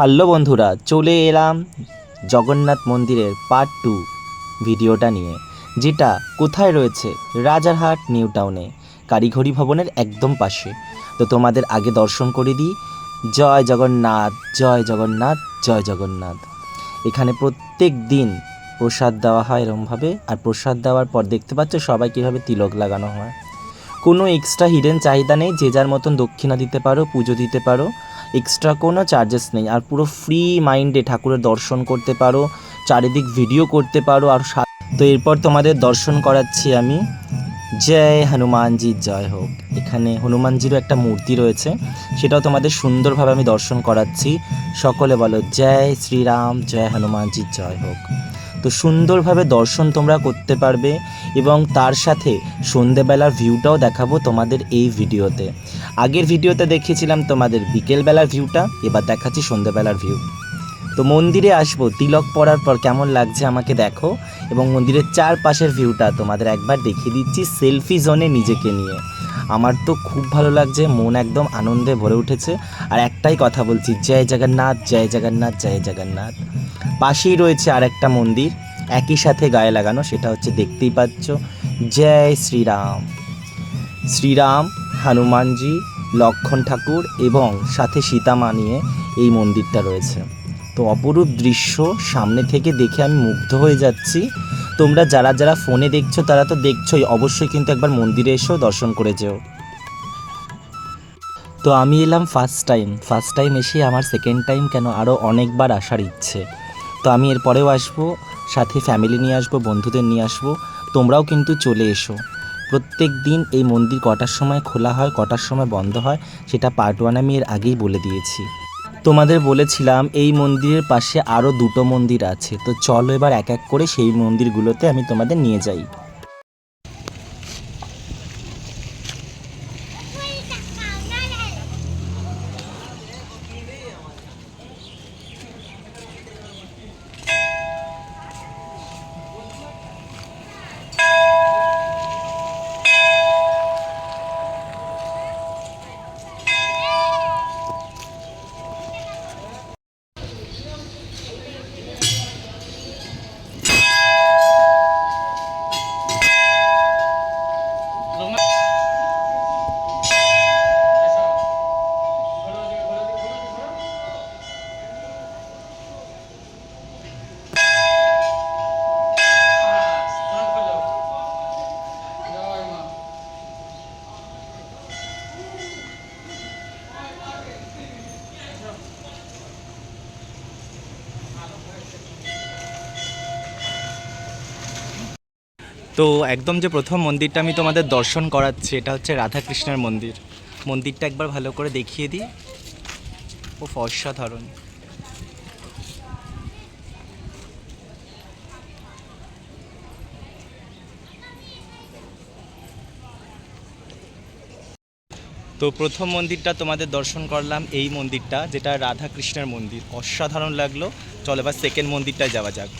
Hello বন্ধুরা, চলে এলাম জগন্নাথ মন্দিরের পার্ট টু ভিডিওটা নিয়ে, যেটা কোথায় রয়েছে? রাজারহাট, নিউ টাউনে, কারিগরি ভবনের একদম পাশে। তো তোমাদের আগে দর্শন করে দিই। জয় জগন্নাথ জয় জগন্নাথ জয় জগন্নাথ। এখানে প্রত্যেক দিন প্রসাদ দেওয়া হয় এরমভাবে, আর প্রসাদ দেওয়ার পর দেখতে পাচ্ছ সবাই কীভাবে তিলক লাগানো হয়। কোনো এক্সট্রা হিডেন চাহিদা নেই, যে যার মতন দক্ষিণা দিতে পারো, পুজো দিতে পারো। এক্সট্রা কোনো চার্জেস নেই। আর পুরো ফ্রি মাইন্ডে ঠাকুরের দর্শন করতে পারো, চারিদিক ভিডিও করতে পারো, আর তো এরপর তোমাদের দর্শন করাচ্ছি আমি। জয় হনুমানজি, জয় হোক। এখানে হনুমানজিরও একটা মূর্তি রয়েছে, সেটাও তোমাদের সুন্দরভাবে আমি দর্শন করাচ্ছি। সকলে বলো, জয় শ্রীরাম, জয় হনুমানজি, জয় হোক। তো সুন্দরভাবে দর্শন তোমরা করতে পারবে এবং তার সাথে সন্ধেবেলার ভিউটাও দেখাবো তোমাদের এই ভিডিওতে। আগের ভিডিওতে দেখিয়েছিলাম তোমাদের বিকেলবেলার ভিউটা এবার দেখাচ্ছি সন্ধেবেলার ভিউ তো মন্দিরে আসব, তিলক পড়ার পর কেমন লাগছে আমাকে দেখো এবং মন্দিরের চারপাশের ভিউটা তোমাদের একবার দেখিয়ে দিচ্ছি সেলফি জোনে নিজেকে নিয়ে। আমার তো খুব ভালো লাগছে, মন একদম আনন্দে ভরে উঠেছে। আর একটাই কথা বলছি, জয় জগন্নাথ জয় জগন্নাথ জয় জগন্নাথ। পাশেই রয়েছে আরেকটা মন্দির, একই সাথে গায়ে লাগানো, সেটা হচ্ছে দেখতেই পাচ্ছ, জয় শ্রীরাম। শ্রীরাম, হনুমানজি, লক্ষণ ঠাকুর এবং সাথে সীতামা নিয়ে এই মন্দিরটা রয়েছে। তো অপরূপ দৃশ্য সামনে থেকে দেখে আমি মুগ্ধ হয়ে যাচ্ছি। তোমরা যারা যারা ফোনে দেখছ, তারা তো দেখছোই। অবশ্যই কিন্তু একবার মন্দিরে এসেও দর্শন করে যেও। তো আমি এলাম ফার্স্ট টাইম ফার্স্ট টাইম এসে আমার সেকেন্ড টাইম কেন আরও অনেকবার আসার ইচ্ছে। তো আমি এরপরেও আসব, সাথে ফ্যামিলি নিয়ে আসব, বন্ধুদের নিয়ে আসব। তোমরাও কিন্তু চলে এসো। প্রত্যেক দিন এই মন্দির কটার সময় খোলা হয়, কটার সময় বন্ধ হয়, সেটা পার্ট ওয়ান আমি এর আগেই বলে দিয়েছি। তোমাদের বলেছিলাম এই মন্দিরের পাশে আরও দুটো মন্দির আছে। তো চলো এবার এক এক করে সেই মন্দিরগুলোতে আমি তোমাদের নিয়ে যাই। তো একদম যে প্রথম মন্দিরটা আমি তোমাদের দর্শন করাচ্ছি, এটা হচ্ছে রাধাকৃষ্ণের মন্দির। মন্দিরটা একবার ভালো করে দেখিয়ে দিই। ও অসাধারণ। তো প্রথম মন্দিরটা তোমাদের দর্শন করলাম, এই মন্দিরটা, যেটা রাধাকৃষ্ণের মন্দির। অসাধারণ লাগল। চলো এবার সেকেন্ড মন্দিরটায় যাওয়া যাক।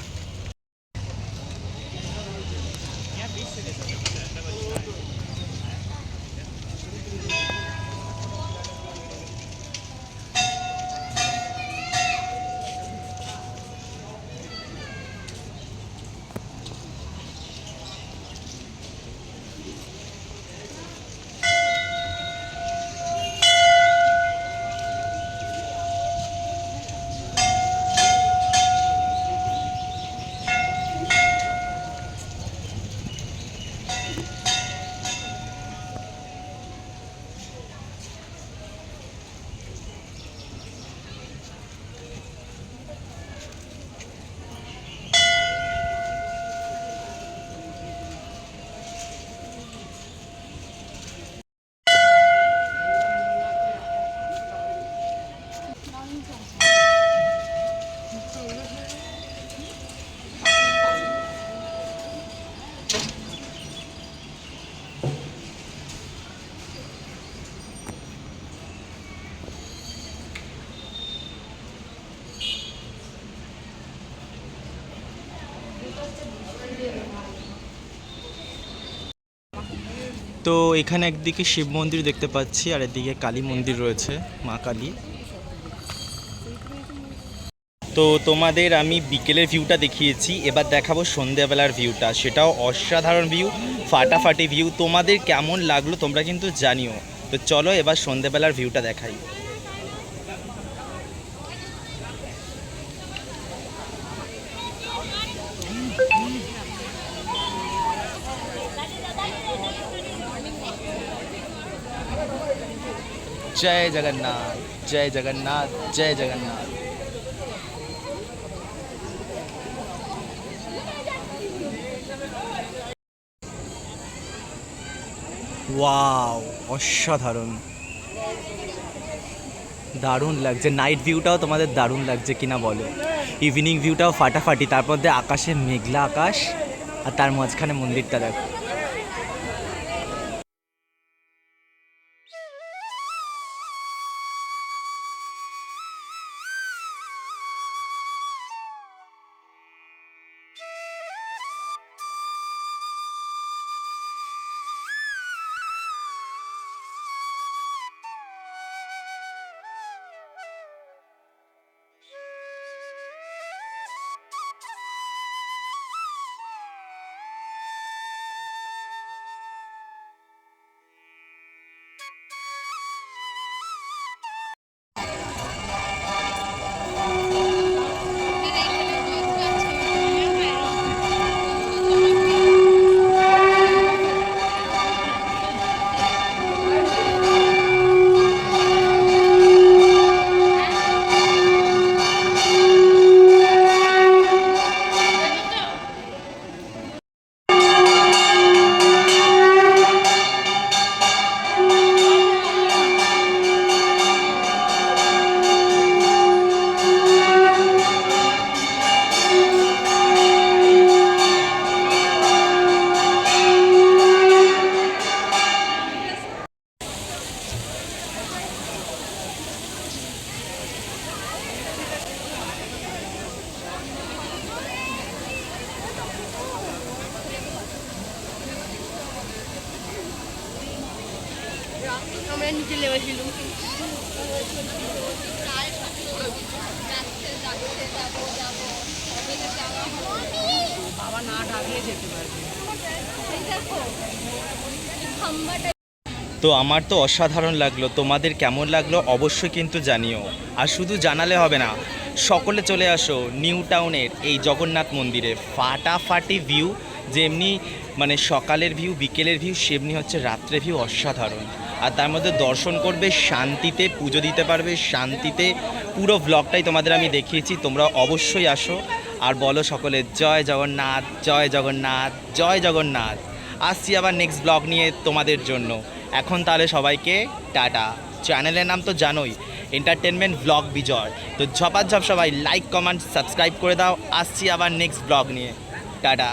তো এখানে একদিকে শিব মন্দির দেখতে পাচ্ছি, আর এদিকে কালী মন্দির রয়েছে, মা কালী। তো তোমাদের আমি বিকেলের ভিউটা দেখিয়েছি, এবার দেখাবো সন্ধ্যাবেলার ভিউটা। সেটাও অসাধারণ ভিউ, ফাটাফাটি ভিউ। তোমাদের কেমন লাগল তোমরা কিন্তু জানিও। তো চলো এবার সন্ধ্যাবেলার ভিউটা দেখাই। জয় জগন্নাথ জয় জগন্নাথ জয় জগন্নাথ। ওয়াও অসাধারণ। দারুণ লাগছে। নাইট ভিউটাও তোমাদের দারুণ লাগছে কিনা বলো। ইভিনিং ভিউটাও ফাটাফাটি তারপর দিয়ে আকাশে মেঘলা আকাশ, আর তার মাঝখানে মন্দিরটা দেখো। আমরা নিচে লেগেছিলাম বাবা না ডাকলে যেতে পারবে তো আমার তো অসাধারণ লাগল, তোমাদের কেমন লাগল অবশ্যই কিন্তু জানিও। আর শুধু জানালে হবে না, সকলে চলে আসো নিউ টাউনের এই জগন্নাথ মন্দিরে। ফাটাফাটি ভিউ, যেমনি মানে সকালের ভিউ, বিকেলের ভিউ, সেমনি হচ্ছে রাত্রে ভিউ অসাধারণ। আর তার মধ্যে দর্শন করবে, শান্তিতে পুজো দিতে পারবে, শান্তিতে পুরো ব্লগটাই তোমাদের আমি দেখিয়েছি, তোমরা অবশ্যই আসো। আর বলো সকলে, জয় জগন্নাথ জয় জগন্নাথ জয় জগন্নাথ। আসছি আবার নেক্সট ব্লগ নিয়ে তোমাদের জন্য। এখন তাহলে সবাইকে টাটা। চ্যানেলের নাম তো জানোই এন্টারটেনমেন্ট ব্লগ বিজয়। তো ঝপাঝপ সবাই লাইক কমেন্ট সাবস্ক্রাইব করে দাও। আসছি আবার নেক্সট ব্লগ নিয়ে। টাটা।